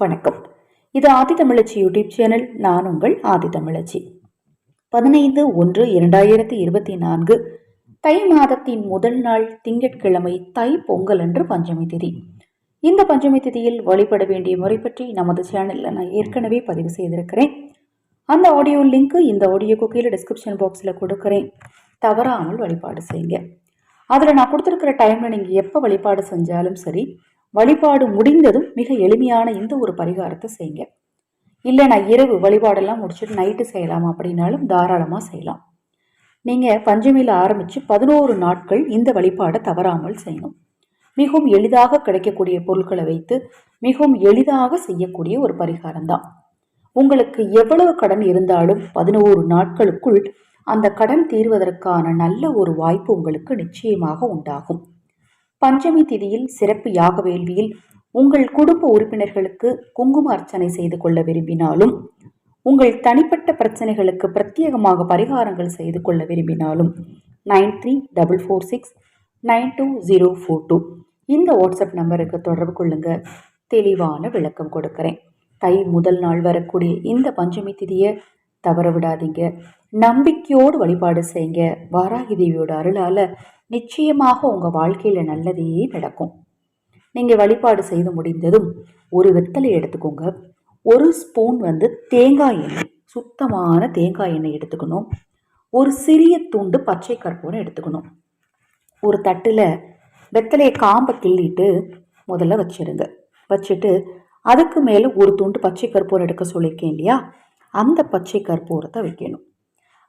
வணக்கம். இது ஆதி தமிழச்சி YouTube channel. நான் உங்கள் ஆதி தமிழச்சி பதினைந்து ஒன்று இரண்டாயிரத்தி இருபத்தி நான்கு தை மாதத்தின் முதல் நாள் திங்கட்கிழமை தை பொங்கல் என்று பஞ்சமி திதி. இந்த பஞ்சமி திதியில் வழிபட வேண்டிய முறை பற்றி நமது சேனலில் நான் ஏற்கனவே பதிவு செய்திருக்கிறேன். அந்த ஆடியோ லிங்க்கு இந்த ஆடியோக்கு கீழே டிஸ்கிரிப்ஷன் பாக்ஸில் கொடுக்குறேன். தவறாமல் வழிபாடு செய்யுங்க. அதில் நான் கொடுத்துருக்கிற டைமில் நீங்கள் எப்போ வழிபாடு செஞ்சாலும் சரி வழிபாடு முடிந்ததும் மிக எளிமையான இந்த ஒரு பரிகாரத்தை செய்யுங்க. இல்லை நான் இரவு வழிபாடெல்லாம் முடிச்சுட்டு நைட்டு செய்யலாம். அப்படின்னாலும் தாராளமாக செய்யலாம். நீங்கள் பஞ்சமியில் ஆரம்பித்து பதினோரு நாட்கள் இந்த வழிபாடை தவறாமல் செய்யணும். மிகவும் எளிதாக கிடைக்கக்கூடிய பொருட்களை வைத்து மிகவும் எளிதாக செய்யக்கூடிய ஒரு பரிகாரம் தான் உங்களுக்கு எவ்வளவு கடன் இருந்தாலும் பதினோரு நாட்களுக்குள் அந்த கடன் தீர்வதற்கான நல்ல ஒரு வாய்ப்பு உங்களுக்கு நிச்சயமாக உண்டாகும். பஞ்சமி திதியில் சிறப்பு யாக வேள்வியில் உங்கள் குடும்ப உறுப்பினர்களுக்கு குங்கும அர்ச்சனை செய்து கொள்ள விரும்பினாலும் உங்கள் தனிப்பட்ட பிரச்சனைகளுக்கு பிரத்யேகமாக பரிகாரங்கள் செய்து கொள்ள விரும்பினாலும் nine three double four six nine two zero four two இந்த வாட்ஸ்அப் நம்பருக்கு தொடர்பு கொள்ளுங்க. தெளிவான விளக்கம் கொடுக்குறேன். தை முதல் நாள் வரக்கூடிய இந்த பஞ்சமி திதியை தவற விடாதீங்க. நம்பிக்கையோடு வழிபாடு செய்யுங்க. வாராகி தேவியோட அருளால் நிச்சயமாக உங்கள் வாழ்க்கையில் நல்லதே நடக்கும். நீங்கள் வழிபாடு செய்து முடிந்ததும் ஒரு வெத்தலை எடுத்துக்கோங்க. ஒரு ஸ்பூன் வந்து தேங்காய் எண்ணெய் சுத்தமான தேங்காய் எண்ணெய் எடுத்துக்கணும். ஒரு சிறிய துண்டு பச்சை கற்பூரம் எடுத்துக்கணும். ஒரு தட்டில் வெத்தலையை காம்பை கிள்ளிட்டு முதல்ல வச்சிருங்க. வச்சுட்டு அதுக்கு மேலே ஒரு துண்டு பச்சை கற்பூரம் எடுக்க சொல்லியிருக்கேன் இல்லையா? அந்த பச்சை கற்பூரத்தை வைக்கணும்.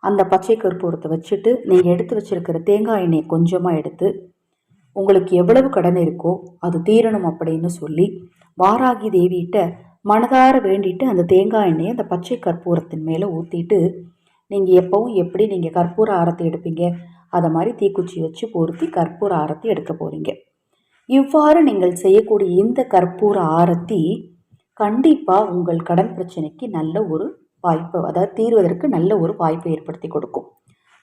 அந்த பச்சை கற்பூரத்தை வச்சுட்டு நீங்கள் எடுத்து வச்சுருக்கிற தேங்காய் எண்ணெய் கொஞ்சமாக எடுத்து உங்களுக்கு எவ்வளவு கடன் இருக்கோ அது தீரணும் அப்படின்னு சொல்லி வாராகி தேவிகிட்ட மனதார வேண்டிட்டு அந்த தேங்காய் எண்ணெயை அந்த பச்சை கற்பூரத்தின் மேலே ஊற்றிட்டு நீங்கள் எப்போவும் எப்படி நீங்கள் கற்பூர ஆரத்தை எடுப்பீங்க அதை மாதிரி தீக்குச்சி வச்சு பொருத்தி கற்பூர ஆரத்தி எடுக்க போகிறீங்க இவ்வாறு நீங்கள் செய்யக்கூடிய இந்த கற்பூர ஆரத்தி கண்டிப்பாக உங்கள் கடன் பிரச்சனைக்கு நல்ல ஒரு வாய்ப்பு அதாவது தீர்வதற்கு நல்ல ஒரு வாய்ப்பை ஏற்படுத்தி கொடுக்கும்.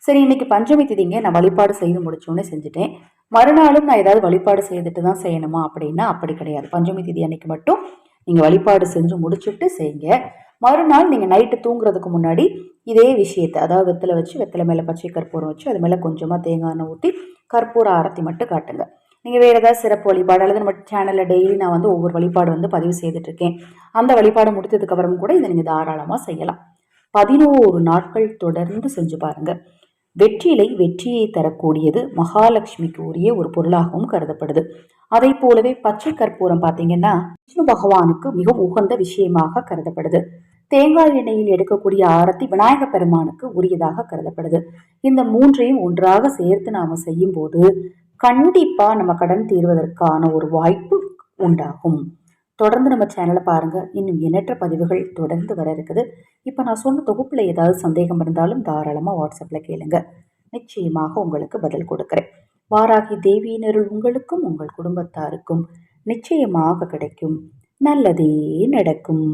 சரி இன்னைக்கு பஞ்சமி திதிங்க நான் வழிபாடு செய்து முடிச்சோன்னே செஞ்சுட்டேன். மறுநாளும் நான் ஏதாவது வழிபாடு செய்துட்டு தான் செய்யணுமா அப்படின்னா அப்படி கிடையாது. பஞ்சமி திதி அன்னைக்கு மட்டும் நீங்கள் வழிபாடு செஞ்சு முடிச்சுட்டு செய்யுங்க. மறுநாள் நீங்கள் நைட்டு தூங்குறதுக்கு முன்னாடி இதே விஷயத்தை அதாவது வெத்தலை வச்சு வெத்தலை மேலே பச்சை கற்பூரம் வச்சு அது மேலே கொஞ்சமாக தேங்காய் எண்ணெய் ஊற்றி கற்பூர ஆரத்தி மட்டும் காட்டுங்க. நீங்கள் வேறு ஏதாவது சிறப்பு வழிபாடு அல்லது நம்ம சேனலில் டெய்லி நான் வந்து ஒவ்வொரு வழிபாடு வந்து பதிவு செய்துட்ருக்கேன் அந்த வழிபாடு முடித்ததுக்கப்புறம் கூட இதை நீங்கள் தாராளமாக செய்யலாம். பதினோரு நாட்கள் தொடர்ந்து செஞ்சு பாருங்கள் வெற்றிலை வெற்றியை தரக்கூடியது மகாலட்சுமிக்கு உரிய ஒரு பொருளாகவும் கருதப்படுது. அதை போலவே பச்சை கற்பூரம் பார்த்தீங்கன்னா விஷ்ணு பகவானுக்கு மிக உகந்த விஷயமாக கருதப்படுது. தேங்காய் எண்ணெயில் எடுக்கக்கூடிய ஆரத்தி விநாயக பெருமானுக்கு உரியதாக கருதப்படுது. இந்த மூன்றையும் ஒன்றாக சேர்த்து நாம செய்யும் போது கண்டிப்பா நம்ம கடன் தீர்வதற்கான ஒரு வாய்ப்பு உண்டாகும். தொடர்ந்து நம்ம சேனலை பாருங்க. இன்னும் எண்ணற்ற பதிவுகள் தொடர்ந்து வர இருக்குது. இப்போ நான் சொன்ன தொகுப்பில் ஏதாவது சந்தேகம் இருந்தாலும் தாராளமாக வாட்ஸ்அப்பில் கேளுங்க. நிச்சயமாக உங்களுக்கு பதில் கொடுக்குறேன். வாராகி தேவியினருள் உங்களுக்கும் உங்கள் குடும்பத்தாருக்கும் நிச்சயமாக கிடைக்கும். நல்லதே நடக்கும்.